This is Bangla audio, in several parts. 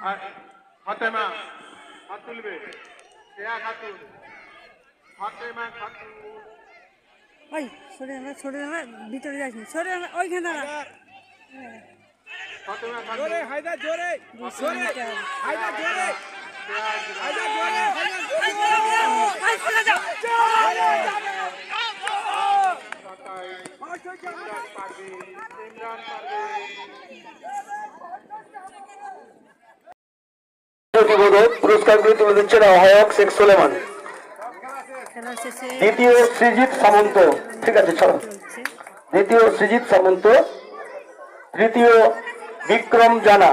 ফাতেমা হাত তুলবে শ্রেয়া খাতুন ফাতেমা খাতুন ওই সরে দাঁড়া সরে দাঁড়া ভিতরে যাস না সরে দাঁড়া ওইখানে দাঁড়া। ফাতেমা খাতুন জোরে জোরে বসে জোরে নিতে হবে। হায়দার জোরে। হায়দার জোরে। প্রতিবোধক পুরস্কারগুলি তুলে দিচ্ছেন আহ্বায়ক শেখ সোলেমান। দ্বিতীয় সৃজিত সামন্ত। ঠিক আছে দ্বিতীয় সৃজিত সামন্ত, তৃতীয় বিক্রম জানা।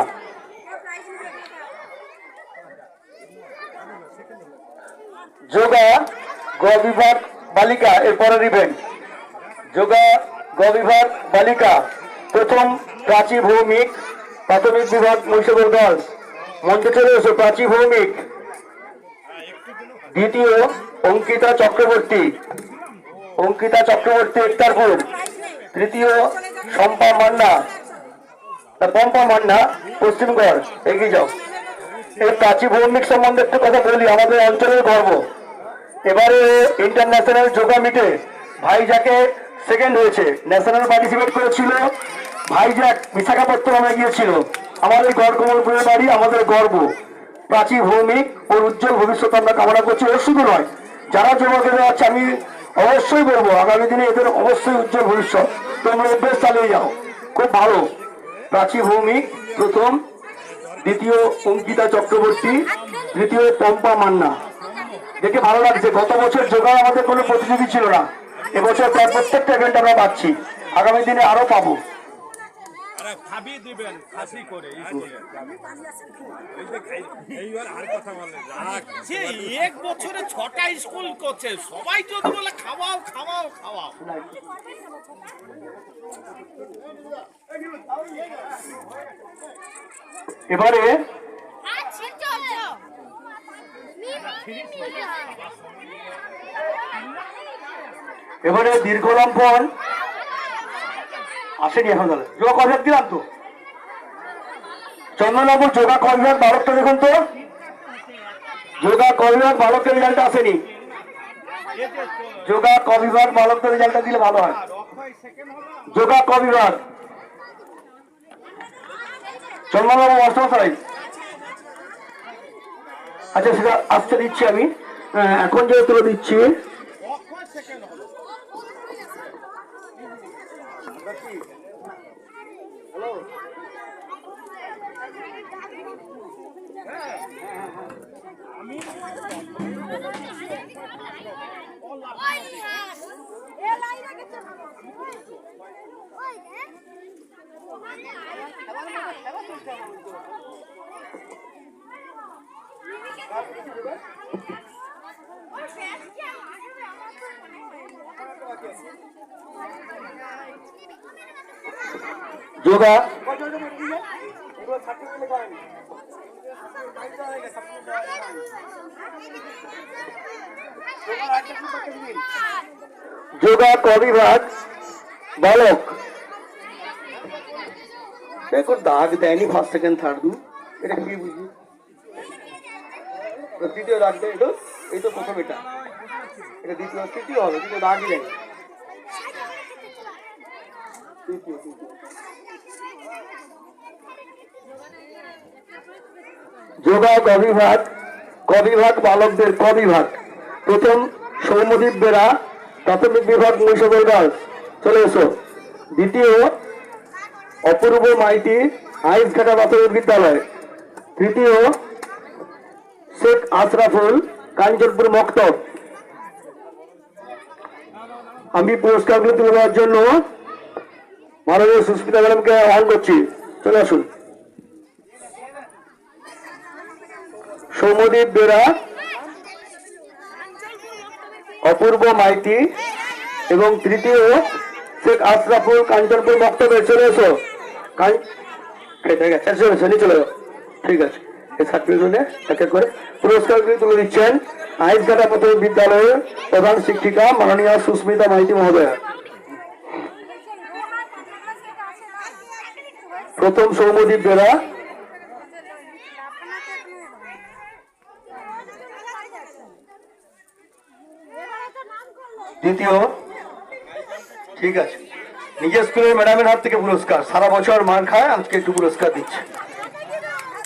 যোগা গ বিভাগ বালিকা এর পরের ইভেন্ট যোগা গ বিভাগ বালিকা, প্রথম প্রাচী ভৌমিক প্রাথমিক বিভাগ মহিষাগর গার্লস মঞ্চে চলে এসো প্রাচী ভৌমিক দ্বিতীয় অঙ্কিতা চক্রবর্তী। অঙ্কিতা চক্রবর্তী ইফতারপুর তৃতীয় শম্পা মান্না। পম্পা মান্না, পশ্চিমগড়, এগিয়ে যাও। এই প্রাচী ভৌমিক সম্বন্ধে একটু কথা বলি, আমাদের অঞ্চলের গর্ব। এবারে ইন্টারন্যাশনাল যোগা মিটে ভাইজাকে সেকেন্ড হয়েছে। ন্যাশনাল পার্টিসিপেট করেছিল ভাইজাক, বিশাখাপত্তনমে গিয়েছিল। আমাদের গড় কমলপুরের বাড়ি, আমাদের গর্ব। প্রাচীন ভৌমিক ওর উজ্জ্বল ভবিষ্যৎ আমরা কামনা করছি। ওর শুধু নয়, যারা যুবকেরা আছে, আমি অবশ্যই বলব, আগামী দিনে এদের অবশ্যই উজ্জ্বল ভবিষ্যৎ। তোমরা অভ্যেস চালিয়ে যাও। খুব ভালো। প্রাচী ভৌমিক, প্রথম। দ্বিতীয় অঙ্কিতা চক্রবর্তী, তৃতীয় পম্পা মান্না। দেখে ভালো লাগছে, গত বছর যোগায় আমাদের কোনো প্রতিযোগী ছিল না। এবছর প্রায় প্রত্যেকটা ইভেন্ট আমরা পাচ্ছি। আগামী দিনে আরও পাবো। খাবি দিবেন খাসি করে এইবার আর কথা বলে সে এক বছরে ছটা স্কুল করছে সবাই যদি বলে খাওয়াও খাওয়াও খাওয়াও। এবারে এবারে দীর্ঘ লম্ফন তাহলে যোগা কবিভাগ দিলাম তো। চন্দ্রবাবু যোগা কবিভাগ বালকটা দেখুন তো। যোগা কবিভাগ বালকের রেজাল্ট আসেনি। যোগা কবিভাগ বালকদের রেজাল্টটা দিলে ভালো হয়। যোগা কবিভাগ চন্দ্রবাবু অষ্টম সাই আচ্ছা সেটা আসতে দিচ্ছি আমি। আহ, এখন যে তুলে দিচ্ছি। হ্যালো আমি যোগা। যোগা কবিভাগ, বালক। দেখো দাগ দেয়নি ফার্স্ট সেকেন্ড থার্ড দু। এটা কি বুঝি তৃতীয় দাগ দেয় এটা এই তো প্রথম এটা। এটা দ্বিতীয়, তৃতীয় হবে তৃতীয় দাগই দেয় যোগা কবিভাগ কবিভাগ বালকদের কবিভাগ। প্রথম প্রাথমিক বিভাগ চলে এসো। দ্বিতীয় অপূর্ব মাইতি, আইসঘাটা প্রাথমিক বিদ্যালয়। তৃতীয় শেখ আশরাফুল, কাঞ্চনপুর মক্তব। আমি পুরস্কারগুলো তুলে দেওয়ার জন্য মাননীয় সুস্মিতা ম্যাডামকে আহ্বান করছি। চলে আসুন। সৌমদীপ বেরা, অপূর্ব মাইতি এবং তৃতীয় শেখ আশরাফুল কাঞ্চনপুর বক্তব্যে চলে এসো। ঠিক আছে। এই করে পুরস্কারগুলি তুলে দিচ্ছেন। আইসঘাটা প্রাথমিক বিদ্যালয়ের প্রধান শিক্ষিকা মাননীয় সুস্মিতা মাইতি মহোদয়া। প্রথম সৌমদীপ বেড়া দ্বিতীয়, ঠিক আছে। নিজের স্কুলের ম্যাডামের হাত থেকে পুরস্কার। সারা বছর মার খায়, আজকে একটু পুরস্কার দিচ্ছে।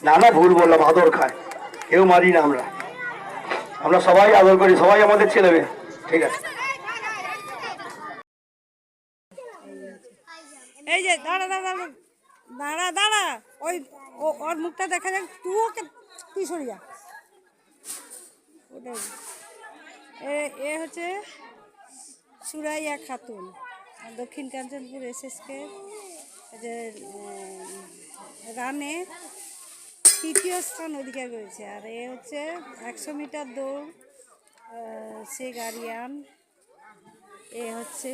না না, ভুল বললাম, আদর খায়। কেউ মারি না আমরা। আমরা সবাই আদর করি, সবাই আমাদের ছেলে ঠিক আছে। ওই ওর মুখটা দেখা যাক। তুই ওকে, তুই সরে যা। ওটাই। এ হচ্ছে সুরাইয়া খাতুন, দক্ষিণ কাঞ্চনপুর এসএসকে। যে রানে তৃতীয় স্থান অধিকার করেছে। আর এ হচ্ছে একশো মিটার দৌড় সে গাড়িয়ান। এ হচ্ছে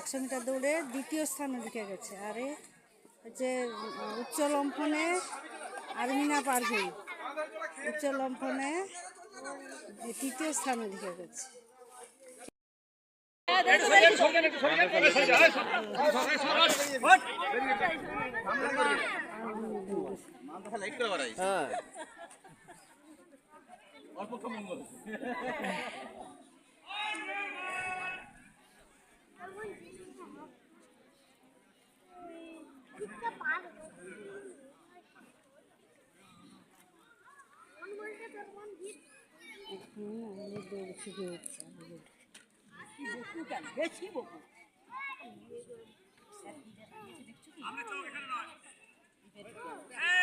একশো মিটার দৌড়ে দ্বিতীয় স্থান অধিকার গেছে আর এ হচ্ছে উচ্চ লম্ফনে আরমিনা পারভিন উচ্চ লম্ফনে তৃতীয় স্থান অধিকার করছে। দৌড় শুরু এখানে যাই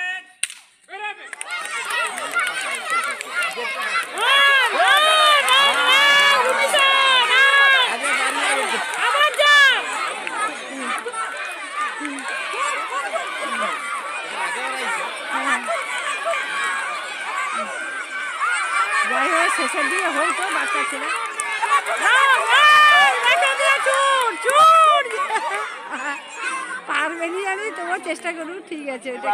চেষ্টা করুন ঠিক আছে ওটা